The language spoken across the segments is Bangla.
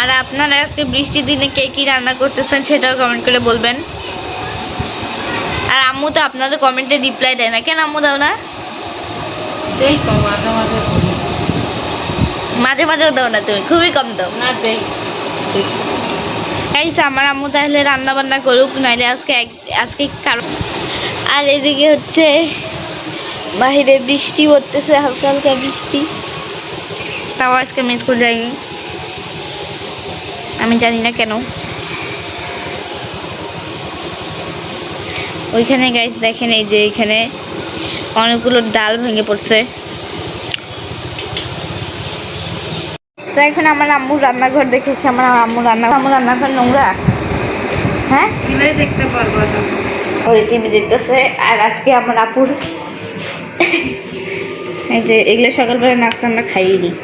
আর আপনারা আজকে বৃষ্টির দিনে কে কী রান্না করতেছেন সেটাও কমেন্ট করে বলবেন। আর আম্মু তো আপনাদের কমেন্টে রিপ্লাই দেয় না। কেন আম্মু দাও না? মাঝে মাঝে মাঝে মাঝেও দাও না তুমি খুবই কম দাও। না দেই। আমার আম্মু তাহলে রান্না বান্না করুক নাইলে আজকে আজকে কারণ আর এদিকে হচ্ছে বাইরে বৃষ্টি পড়তেছে হালকা হালকা বৃষ্টি। তাও আজকে আমি স্কুল যাইনি। আমি জানি না কেন। ওইখানে গাইস দেখেন এই যে এখানে অনেকগুলো ডাল ভেঙে পড়ছে। তো এখন আমার আম্মু রান্নাঘর দেখেছি আমার আম্মু রান্না আম্মু রান্নাঘর নোংরা। হ্যাঁ? দেখতে পারব ওই টিভি দেখতেছে আর আজকে আমার আপুর এই যে এগুলো সকালবেলা নাস্তা আমরা খাইয়ে দিই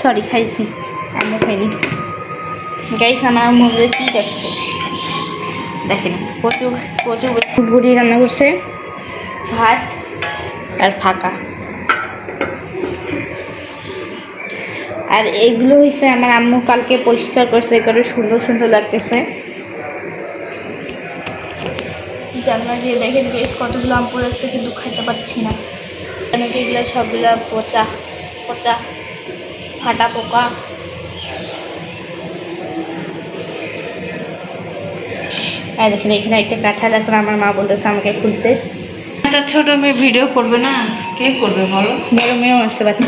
সরি খাইছি। আম্মু খাইনি গাইস, আমার এগুলো কী দেখছে? দেখেন প্রচুর প্রচুর বুড়ি রান্না করছে, ভাত আর ফাঁকা। আর এগুলো হচ্ছে আমার আম্মু কালকে পরিষ্কার করছে করে সুন্দর সুন্দর লাগতেছে। জানলা দিয়ে দেখেন বেশ কতগুলো আম পড়ে আসছে কিন্তু খাইতে পারছি না। কেন কি এগুলো সবগুলো পচা পচা, ফাটা পোকা। হ্যাঁ দেখেন এখানে একটা কাঁঠাল এখন আমার মা বলতেছে আমাকে খুলতে একটা ছোট মেয়ে ভিডিও করবে না? কে করবে বলো? বড় মেয়েও আসতে পারছে।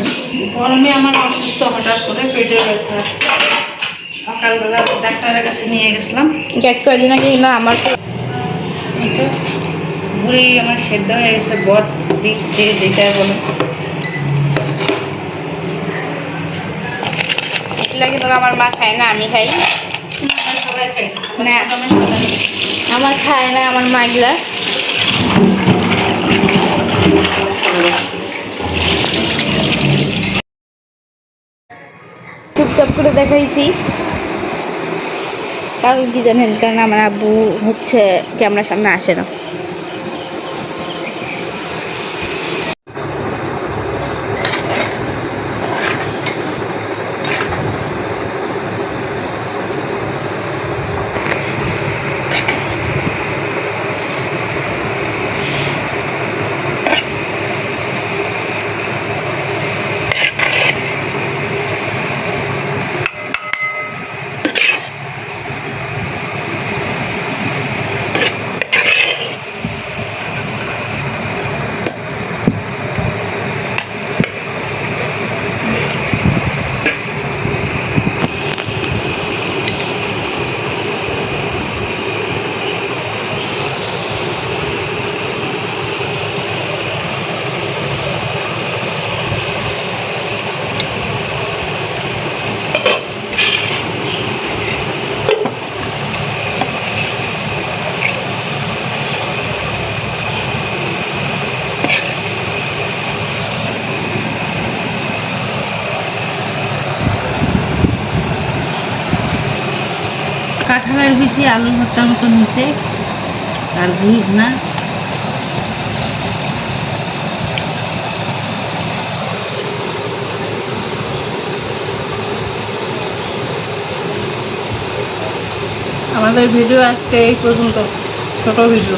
বড় মেয়ে আমার অসুস্থ হঠাৎ করে পেটে ব্যথা। সকালবেলা ডাক্তারের কাছে নিয়ে গেছিলাম। গ্যাস কয়দিন আগে না আমার তো আমার সেদ্ধ হয়ে গেছে বট দিক যে যেটা বলো। এগুলা কিন্তু আমার মা খায় না আমি খাই। সবাই খাই না। খাই। আমার খায় না, আমার মাগলা চুপচাপ করে দেখাইছি কারণ কি জানেন কারণ আমার আব্বু হচ্ছে ক্যামেরার সামনে আসে না কাঁঠালের বেশি আলুর ভর্তার মতন হয়েছে। আর ভিজ না। আমাদের ভিডিও আজকে এই পর্যন্ত। ছোট ভিডিও।